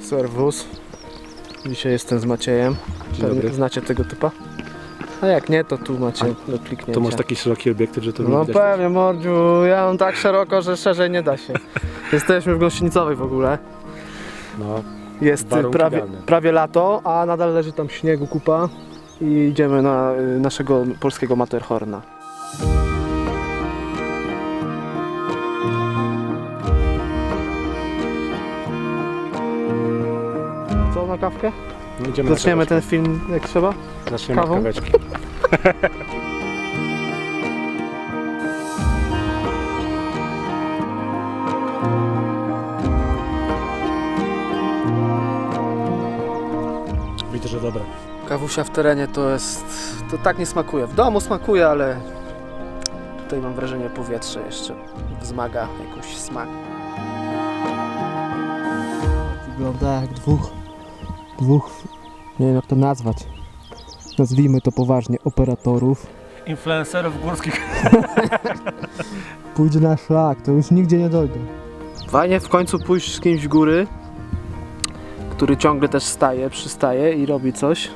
Serwus. Dzisiaj jestem z Maciejem. Znacie tego typa? A jak nie, to tu macie do kliknięcia. To masz taki szeroki obiektyw, że to No widać. pewnie, mordziu. Ja mam tak szeroko, że szerzej nie da się. Jesteśmy w Gąsienicowej w ogóle. No, Jest Warunki prawie, idealne. prawie lato, a nadal leży tam śniegu kupa. I idziemy na y, naszego polskiego Matterhorna. Co na kawkę? idziemy na Zaczniemy ten film jak trzeba? Zaczniemy kawą? od kaweczki. Dobra. Kawusia w terenie to jest. to tak nie smakuje. W domu smakuje, ale tutaj mam wrażenie powietrze jeszcze wzmaga jakiś smak. Wygląda jak dwóch. dwóch. nie wiem jak to nazwać. Nazwijmy to poważnie operatorów. Influencerów górskich. Pójdzie na szlak, to już nigdzie nie dojdą. Fajnie w końcu pójść z kimś w góry, który ciągle też staje, przystaje i robi coś.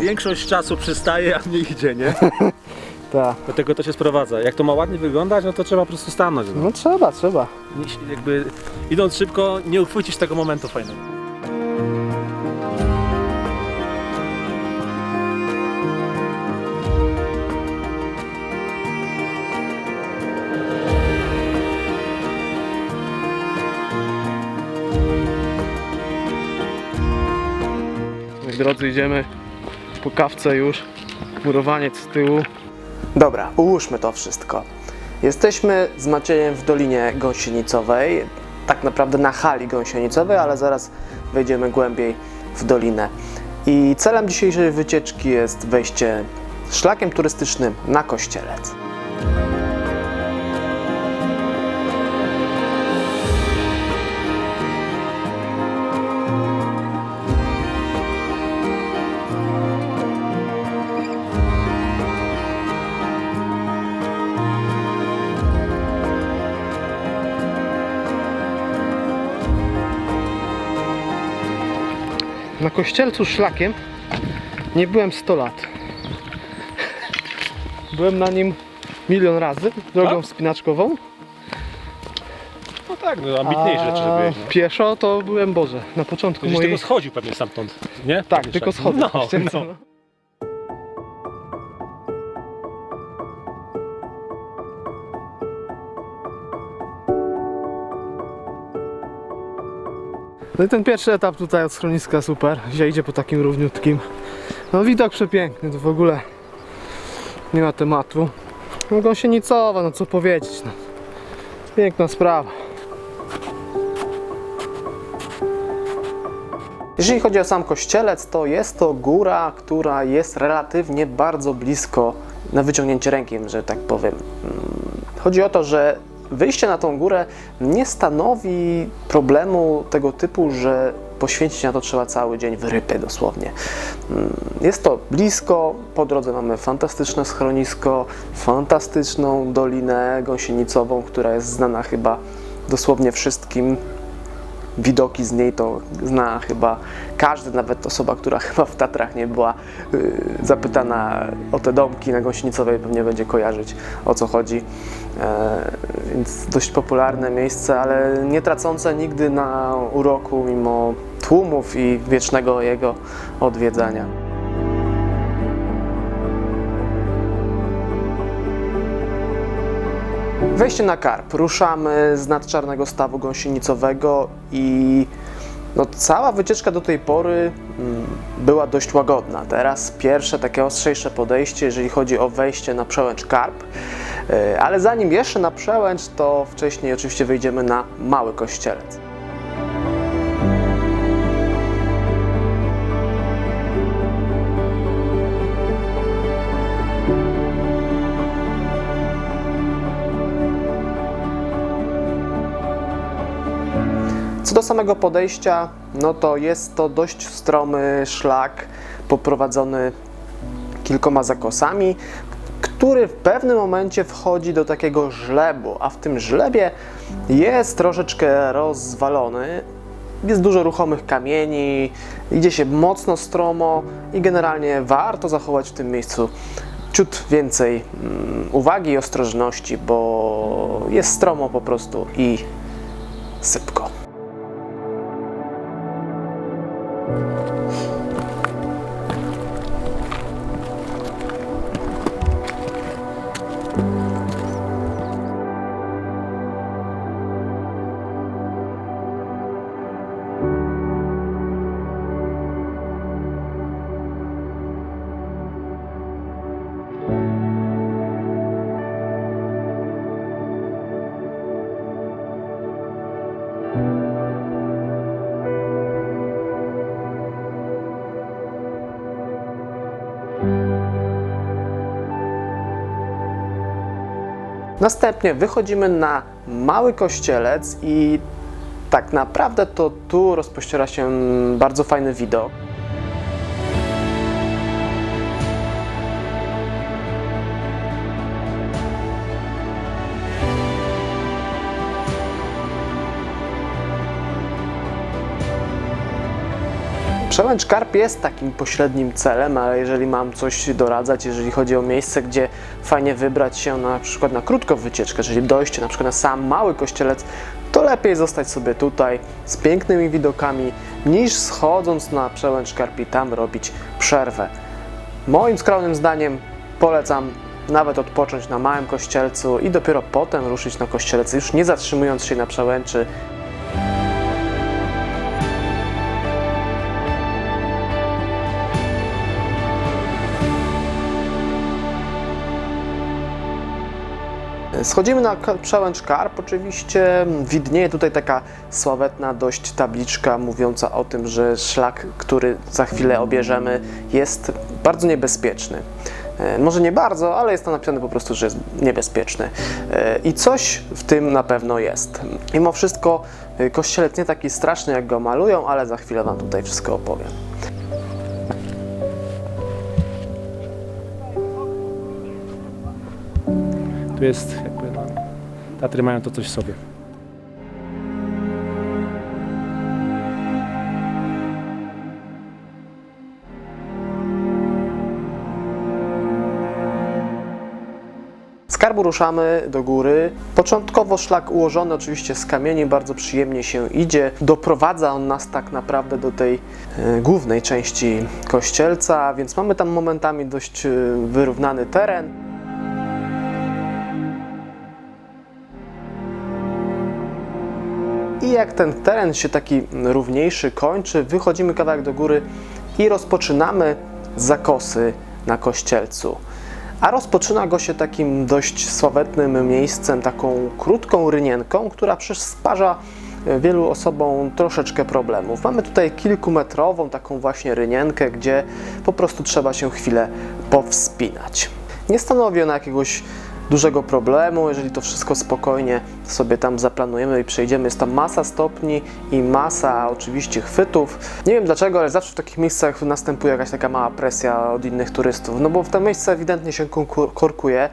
Większość czasu przystaje, a nie idzie, nie? Tak. Do tego to się sprowadza. Jak to ma ładnie wyglądać, no to trzeba po prostu stanąć. No. No trzeba, trzeba. Nie- Jakby idąc szybko, nie uchwycisz tego momentu fajnego. Drodzy, idziemy po kawce już. Murowaniec z tyłu. Dobra, ułóżmy to wszystko. Jesteśmy z Maciejem w Dolinie Gąsienicowej, tak naprawdę na hali gąsienicowej, ale zaraz wejdziemy głębiej w dolinę. I celem dzisiejszej wycieczki jest wejście szlakiem turystycznym na Kościelec. Kościelcu szlakiem nie byłem 100 lat. Byłem na nim milion razy, drogą Tak? wspinaczkową. No tak, no ambitniejsze rzeczy, żeby no. pieszo to byłem Boże. Na początku Gdzieś mojej... tego schodził pewnie stamtąd, nie? Tak, Pewnie tylko tak. schody. No, no. No. I ten pierwszy etap tutaj od schroniska super. Dzisiaj idzie po takim równiutkim. No widok przepiękny, to w ogóle nie ma tematu. No gąsienicowa, no co powiedzieć. No. Piękna sprawa. Jeżeli chodzi o sam kościelec, to jest to góra, która jest relatywnie bardzo blisko na wyciągnięcie ręki, że tak powiem. Mm, Chodzi o to, że wyjście na tą górę nie stanowi problemu tego typu, że poświęcić na to trzeba cały dzień w rypy dosłownie. Mm, Jest to blisko, po drodze mamy fantastyczne schronisko, fantastyczną dolinę gąsienicową, która jest znana chyba dosłownie wszystkim widoki z niej to zna chyba każdy, nawet osoba, która chyba w Tatrach nie była yy, zapytana o te domki na Gąsienicowej pewnie będzie kojarzyć o co chodzi. E, więc dość popularne miejsce, ale nie tracące nigdy na uroku mimo tłumów i wiecznego jego odwiedzania. Wejście na karp. Ruszamy z nadczarnego stawu gąsienicowego i no, cała wycieczka do tej pory mm, była dość łagodna. Teraz pierwsze takie ostrzejsze podejście, jeżeli chodzi o wejście na przełęcz karp. E, Ale zanim jeszcze na przełęcz, to wcześniej oczywiście wejdziemy na mały kościelec. Do samego podejścia, no to jest to dość stromy szlak poprowadzony kilkoma zakosami, który w pewnym momencie wchodzi do takiego żlebu, a w tym żlebie jest troszeczkę rozwalony. Jest dużo ruchomych kamieni, idzie się mocno stromo i generalnie warto zachować w tym miejscu ciut więcej mm, uwagi i ostrożności, bo jest stromo po prostu i sypko. Następnie wychodzimy na mały kościelec i tak naprawdę to tu rozpościera się bardzo fajny widok. Przełęcz Karp jest takim pośrednim celem, ale jeżeli mam coś doradzać, jeżeli chodzi o miejsce, gdzie fajnie wybrać się na przykład na krótką wycieczkę, czyli dojście na przykład na sam mały kościelec, to lepiej zostać sobie tutaj z pięknymi widokami, niż schodząc na przełęcz Karp i tam robić przerwę. Moim skromnym zdaniem polecam nawet odpocząć na małym kościelcu i dopiero potem ruszyć na kościelec, już nie zatrzymując się na przełęczy, Schodzimy na przełęcz Karp, oczywiście widnieje tutaj taka sławetna dość tabliczka mówiąca o tym, że szlak, który za chwilę obierzemy jest bardzo niebezpieczny. E, Może nie bardzo, ale jest to napisane po prostu, że jest niebezpieczny. E, I coś w tym na pewno jest. Mimo wszystko e, kościelec nie taki straszny, jak go malują, ale za chwilę Wam tutaj wszystko opowiem. Tu jest, jakby, no, Tatry mają to coś w sobie. Z ruszamy do góry. Początkowo szlak ułożony oczywiście z kamieni, bardzo przyjemnie się idzie. Doprowadza on nas tak naprawdę do tej e, głównej części kościelca, więc mamy tam momentami dość e, wyrównany teren. Jak ten teren się taki równiejszy kończy, wychodzimy kawałek do góry i rozpoczynamy zakosy na kościelcu. A rozpoczyna go się takim dość sławetnym miejscem, taką krótką rynienką, która przysparza e, wielu osobom troszeczkę problemów. Mamy tutaj kilkumetrową taką właśnie rynienkę, gdzie po prostu trzeba się chwilę powspinać. Nie stanowi ona jakiegoś dużego problemu, jeżeli to wszystko spokojnie sobie tam zaplanujemy i przejdziemy. Jest tam masa stopni i masa oczywiście chwytów. Nie wiem dlaczego, ale zawsze w takich miejscach następuje jakaś taka mała presja od innych turystów, no bo w to miejsce ewidentnie się korkuje.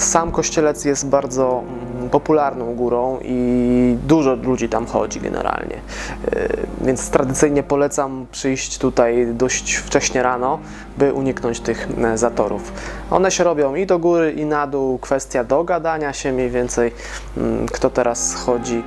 Sam kościelec jest bardzo mm, popularną górą i dużo ludzi tam chodzi generalnie. Yy, Więc tradycyjnie polecam przyjść tutaj dość wcześnie rano, by uniknąć tych e, zatorów. One się robią i do góry, i na dół. Kwestia dogadania się mniej więcej, mm, kto teraz chodzi.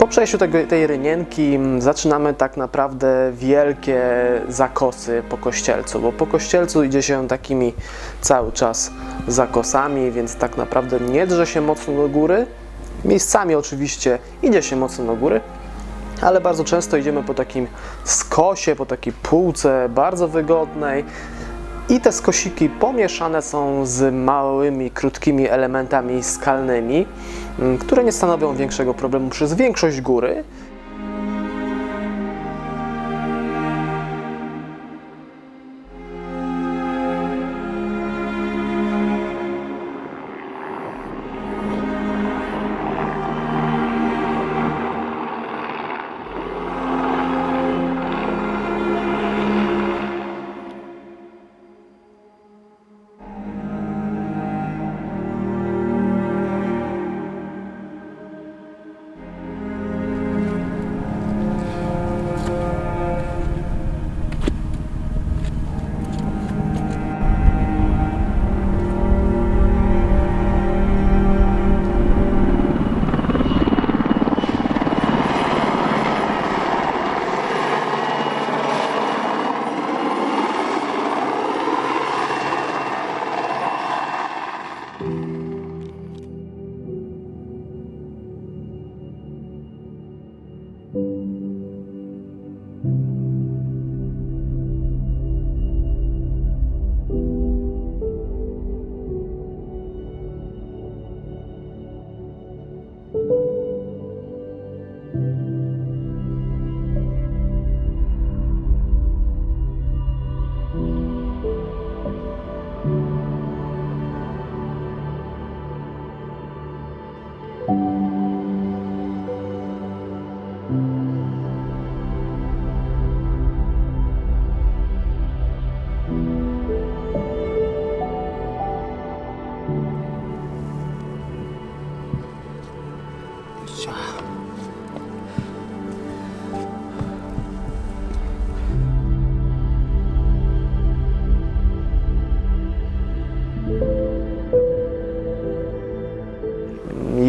Po przejściu tego, tej rynienki mm, zaczynamy tak naprawdę wielkie zakosy po kościelcu, bo po kościelcu idzie się takimi cały czas zakosami, więc tak naprawdę nie drze się mocno do góry. Miejscami oczywiście idzie się mocno do góry, ale bardzo często idziemy po takim skosie, po takiej półce bardzo wygodnej. I te skosiki pomieszane są z małymi, krótkimi elementami skalnymi, mm, które nie stanowią większego problemu przez większość góry.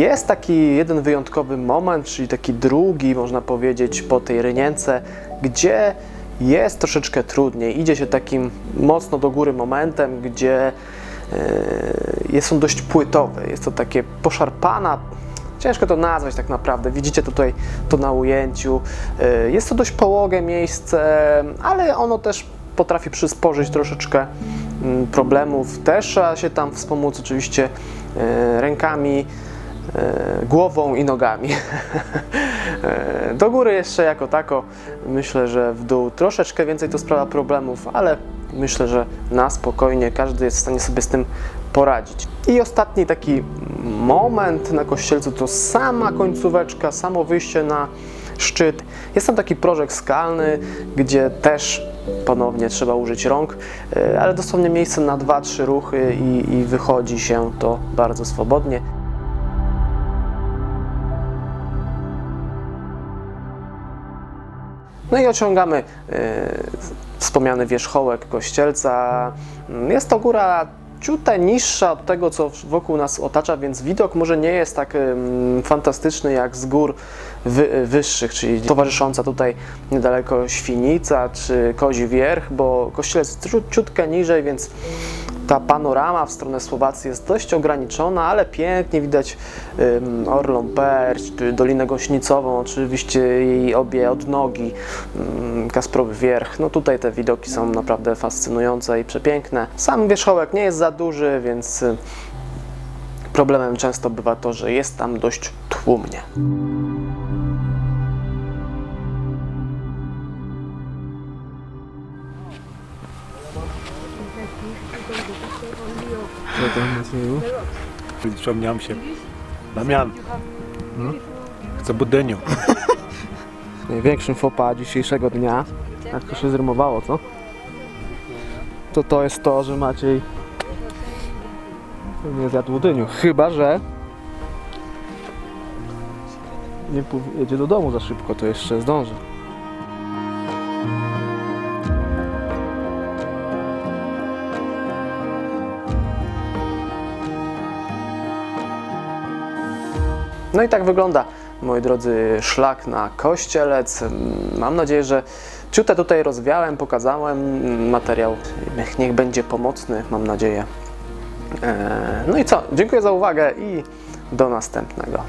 Jest taki jeden wyjątkowy moment, czyli taki drugi, można powiedzieć, po tej rynience, gdzie jest troszeczkę trudniej. Idzie się takim mocno do góry momentem, gdzie e, jest on dość płytowy. Jest to takie poszarpana, ciężko to nazwać tak naprawdę. Widzicie tutaj to na ujęciu. E, Jest to dość połogie miejsce, ale ono też potrafi przysporzyć troszeczkę mm, problemów. Też trzeba się tam wspomóc oczywiście e, rękami, głową i nogami. E, Do góry jeszcze jako tako, myślę, że w dół troszeczkę więcej to sprawia problemów, ale myślę, że na spokojnie każdy jest w stanie sobie z tym poradzić. I ostatni taki moment na kościelcu to sama końcóweczka, samo wyjście na szczyt. Jest tam taki prożek skalny, gdzie też ponownie trzeba użyć rąk, e, ale dosłownie miejsce na 2-3 ruchy i, i wychodzi się to bardzo swobodnie. No i ociągamy e, wspomniany wierzchołek kościelca. Jest to góra ciutę niższa od tego, co wokół nas otacza, więc widok może nie jest tak fantastyczny jak z gór wy, wyższych, czyli towarzysząca tutaj niedaleko Świnica czy Kozi Wierch, bo kościelec jest ciut- ciutkę niżej, więc ta panorama w stronę Słowacji jest dość ograniczona, ale pięknie widać Orlą Perć, Dolinę Gośnicową, oczywiście jej obie odnogi, Kasprowy Wierch. No tutaj te widoki są naprawdę fascynujące i przepiękne. Sam wierzchołek nie jest za duży, więc problemem często bywa to, że jest tam dość tłumnie. Co tam Macieju? Przypomniał się. Damian. Hmm? Chcę budyniu. Największym fopa dzisiejszego dnia, jak to się zrymowało, co? To to jest to, że Maciej nie zjadł dyniu. Chyba, że nie jedzie do domu za szybko, to jeszcze zdąży. No i tak wygląda, moi drodzy, szlak na Kościelec. Mam nadzieję, że ciutę tutaj rozwiałem, pokazałem. Materiał niech, będzie pomocny, mam nadzieję. E, No i co? Dziękuję za uwagę i do następnego.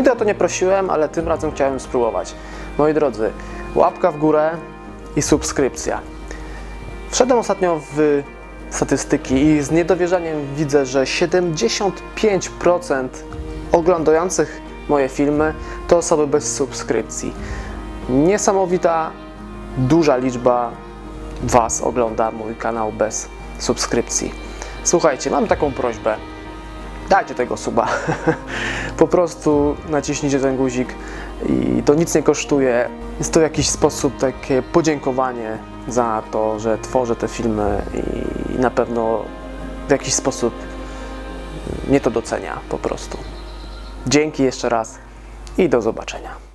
Nigdy o to nie prosiłem, ale tym razem chciałem spróbować. Moi drodzy, łapka w górę i subskrypcja. Wszedłem ostatnio w statystyki i z niedowierzaniem widzę, że 75% oglądających moje filmy to osoby bez subskrypcji. Niesamowita, duża liczba Was ogląda mój kanał bez subskrypcji. Słuchajcie, mam taką prośbę dajcie tego suba. po prostu naciśnijcie ten guzik i to nic nie kosztuje. Jest to w jakiś sposób takie podziękowanie za to, że tworzę te filmy i na pewno w jakiś sposób mnie to docenia po prostu. Dzięki jeszcze raz i do zobaczenia.